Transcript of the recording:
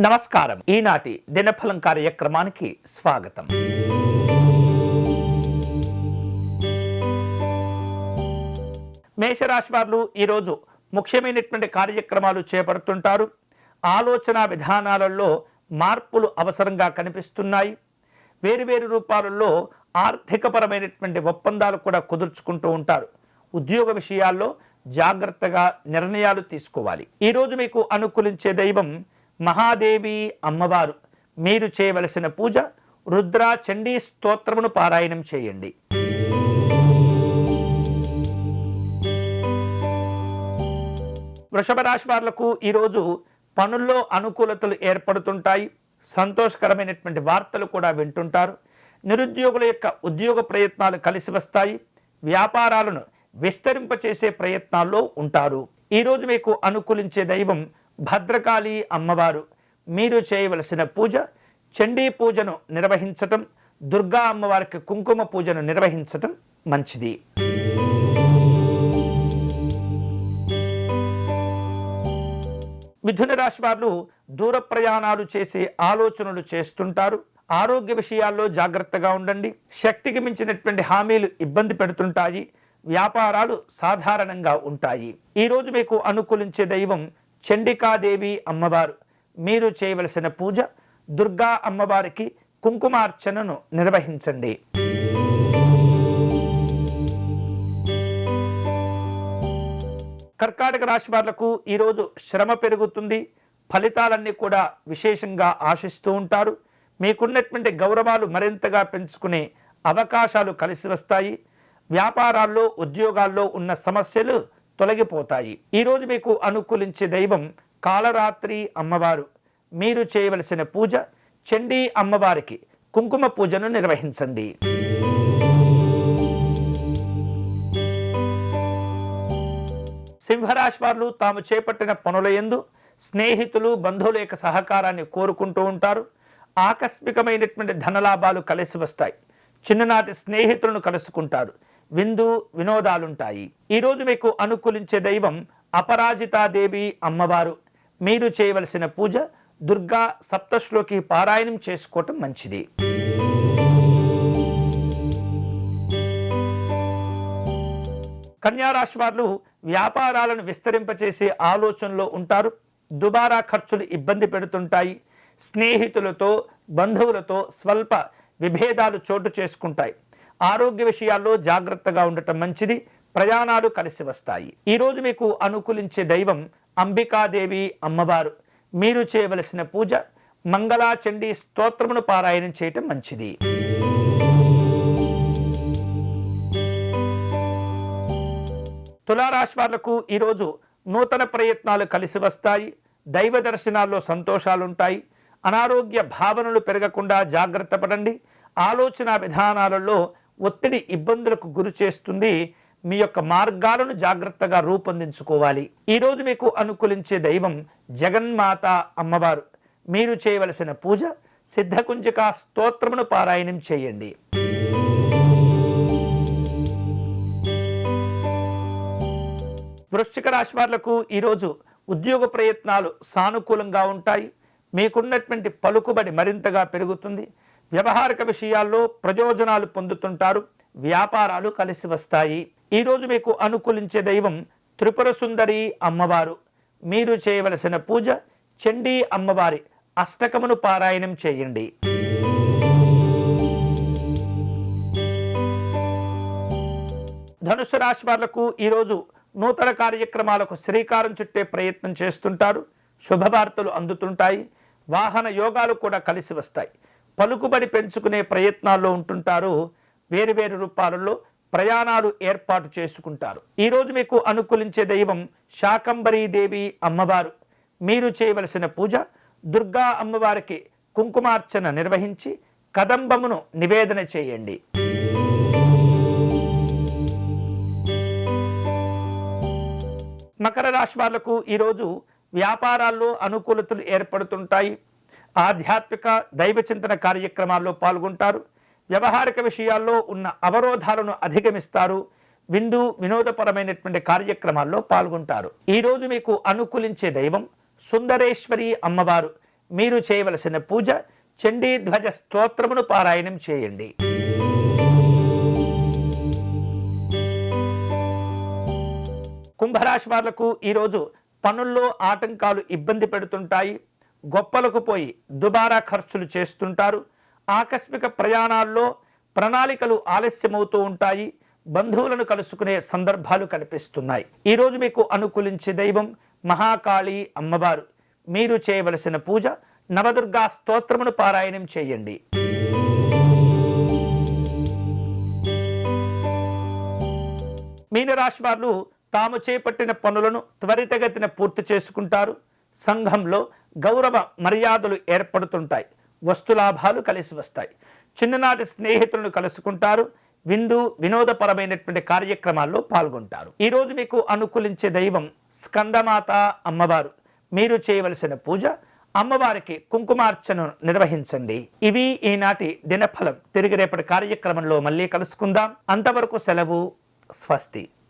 నమస్కారం. ఈనాటి దినఫలం కార్యక్రమానికి స్వాగతం. మేషరాశి వారు ఈరోజు ముఖ్యమైనటువంటి కార్యక్రమాలు చేపడుతుంటారు. ఆలోచన విధానాలలో మార్పులు అవసరంగా కనిపిస్తున్నాయి. వేరువేరు రూపాలలో ఆర్థికపరమైనటువంటి ఒప్పందాలు కూడా కుదుర్చుకుంటూ ఉంటారు. ఉద్యోగ విషయాల్లో జాగ్రత్తగా నిర్ణయాలు తీసుకోవాలి. ఈరోజు మీకు అనుకూలించే దైవం మహాదేవి అమ్మవారు మీరు చేయవలసిన పూజ రుద్ర చండీ స్తోత్రమును పారాయణం చేయండి. వృషభ రాశి వారులకు ఈరోజు పనుల్లో అనుకూలతలు ఏర్పడుతుంటాయి. సంతోషకరమైనటువంటి వార్తలు కూడా వింటుంటారు. నిరుద్యోగుల యొక్క ఉద్యోగ ప్రయత్నాలు కలిసి వస్తాయి. వ్యాపారాలను విస్తరింపచేసే ప్రయత్నాల్లో ఉంటారు. ఈరోజు మీకు అనుకూలించే దైవం భద్రకాళి అమ్మవారు. మీరు చేయవలసిన పూజ చండీ పూజను నిర్వహించటం దుర్గా అమ్మవారికి కుంకుమ పూజను నిర్వహించటం మంచిది. మిథున రాశి వారు దూర ప్రయాణాలు చేసే ఆలోచనలు చేస్తుంటారు. ఆరోగ్య విషయాల్లో జాగ్రత్తగా ఉండండి. శక్తికి మించినటువంటి హామీలు ఇబ్బంది పెడుతుంటాయి. వ్యాపారాలు సాధారణంగా ఉంటాయి. ఈరోజు మీకు అనుకూలించే దైవం చండికాదేవి అమ్మవారు. మీరు చేయవలసిన పూజ దుర్గా అమ్మవారికి కుంకుమార్చనను నిర్వహించండి. కర్కాటక రాశి వాళ్ళకు ఈరోజు శ్రమ పెరుగుతుంది. ఫలితాలన్నీ కూడా విశేషంగా ఆశిస్తూ ఉంటారు. మీకున్నటువంటి గౌరవాలు మరింతగా పెంచుకునే అవకాశాలు కలిసి వస్తాయి. వ్యాపారాల్లో ఉద్యోగాల్లో ఉన్న సమస్యలు తొలగిపోతాయి. ఈరోజు మీకు అనుకూలించే దైవం కాలరాత్రి అమ్మవారు. మీరు చేయవలసిన పూజ చండీ అమ్మవారికి. కుంకుమ పూజను నిర్వహించండి. సింహరాశి వారు తాము చేపట్టిన పనుల ఎందు స్నేహితులు బంధువుల యొక్క సహకారాన్ని కోరుకుంటూ ఉంటారు. ఆకస్మికమైనటువంటి ధనలాభాలు కలిసి వస్తాయి. చిన్ననాటి స్నేహితులను కలుసుకుంటారు. విందు వినోదాలుంటాయి. ఈరోజు మీకు అనుకూలించే దైవం అపరాజితాదేవి అమ్మవారు. మీరు చేయవలసిన పూజ దుర్గా సప్తశ్లోకి పారాయణం చేసుకోవటం మంచిది. కన్యారాశి వారు వ్యాపారాలను విస్తరింపచేసే ఆలోచనలో ఉంటారు. దుబారా ఖర్చులు ఇబ్బంది పెడుతుంటాయి. స్నేహితులతో బంధువులతో స్వల్ప విభేదాలు చోటు చేసుకుంటాయి. ఆరోగ్య విషయాల్లో జాగ్రత్తగా ఉండటం మంచిది. ప్రయాణాలు కలిసి వస్తాయి. ఈరోజు మీకు అనుకూలించే దైవం అంబికాదేవి అమ్మవారు. మీరు చేయవలసిన పూజ మంగళాచండీ స్తోత్రమును పారాయణం చేయటం మంచిది. తులారాశి వాళ్ళకు ఈరోజు నూతన ప్రయత్నాలు కలిసి వస్తాయి. దైవ దర్శనాల్లో సంతోషాలుంటాయి. అనారోగ్య భావనలు పెరగకుండా జాగ్రత్త పడండి. ఆలోచన విధానాలలో ఒత్తిడి ఇబ్బందులకు గురి చేస్తుంది. మీ యొక్క మార్గాలను జాగ్రత్తగా రూపొందించుకోవాలి. ఈరోజు మీకు అనుకూలించే దైవం జగన్మాత అమ్మవారు. మీరు చేయవలసిన పూజ సిద్ధకుంజిక స్తోత్రమును పారాయణం చేయండి. వృశ్చిక రాశి వాళ్ళకు ఈరోజు ఉద్యోగ ప్రయత్నాలు సానుకూలంగా ఉంటాయి. మీకున్నటువంటి పలుకుబడి మరింతగా పెరుగుతుంది. వ్యవహారిక విషయాల్లో ప్రయోజనాలు పొందుతుంటారు వ్యాపారాలు కలిసి వస్తాయి. ఈరోజు మీకు అనుకూలించే దైవం త్రిపుర సుందరి అమ్మవారు. మీరు చేయవలసిన పూజ చండీ అమ్మవారి అష్టకమును పారాయణం చేయండి. ధనుసు రాశి వాళ్ళకు ఈరోజు నూతన కార్యక్రమాలకు శ్రీకారం చుట్టే ప్రయత్నం చేస్తుంటారు. శుభవార్తలు అందుతుంటాయి. వాహన యోగాలు కూడా కలిసి వస్తాయి. పలుకుబడి పెంచుకునే ప్రయత్నాల్లో ఉంటుంటారు. వేరువేరు రూపాలలో ప్రయాణాలు ఏర్పాటు చేసుకుంటారు. ఈరోజు మీకు అనుకూలించే దైవం శాకంబరీదేవి అమ్మవారు. మీరు చేయవలసిన పూజ దుర్గా అమ్మవారికి కుంకుమార్చన నిర్వహించి కదంబమును నివేదన చేయండి. మకర రాశి వాళ్ళకు ఈరోజు వ్యాపారాల్లో అనుకూలతలు ఏర్పడుతుంటాయి. ఆధ్యాత్మిక దైవ చింతన కార్యక్రమాల్లో పాల్గొంటారు. వ్యవహారిక విషయాల్లో ఉన్న అవరోధాలను అధిగమిస్తారు. విందు వినోదపరమైనటువంటి కార్యక్రమాల్లో పాల్గొంటారు. ఈరోజు మీకు అనుకూలించే దైవం సుందరేశ్వరి అమ్మవారు. మీరు చేయవలసిన పూజ చండీధ్వజ స్తోత్రమును పారాయణం చేయండి. కుంభరాశి వాళ్ళకు ఈరోజు పనుల్లో ఆటంకాలు ఇబ్బంది పెడుతుంటాయి. గొప్పలకు పోయి దుబారా ఖర్చులు చేస్తుంటారు. ఆకస్మిక ప్రయాణాల్లో ప్రణాళికలు ఆలస్యమవుతూ ఉంటాయి. బంధువులను కలుసుకునే సందర్భాలు కనిపిస్తున్నాయి. ఈరోజు మీకు అనుకూలించే దైవం మహాకాళి అమ్మవారు. మీరు చేయవలసిన పూజ నవదుర్గా స్తోత్రమును పారాయణం చేయండి. మీనరాశి వారు తాము చేపట్టిన పనులను త్వరితగతిన పూర్తి చేసుకుంటారు. సంఘంలో గౌరవ మర్యాదలు ఏర్పడుతుంటాయి. వస్తులాభాలు కలిసి వస్తాయి. చిన్ననాటి స్నేహితులను కలుసుకుంటారు. విందు వినోదపరమైనటువంటి కార్యక్రమాల్లో పాల్గొంటారు. ఈరోజు మీకు అనుకూలించే దైవం స్కందమాత అమ్మవారు. మీరు చేయవలసిన పూజ అమ్మవారికి కుంకుమార్చనను నిర్వహించండి. ఇవి ఈనాటి దినఫలం. తిరిగి రేపటి కార్యక్రమంలో మళ్ళీ కలుసుకుందాం. అంతవరకు సెలవు స్వస్తి.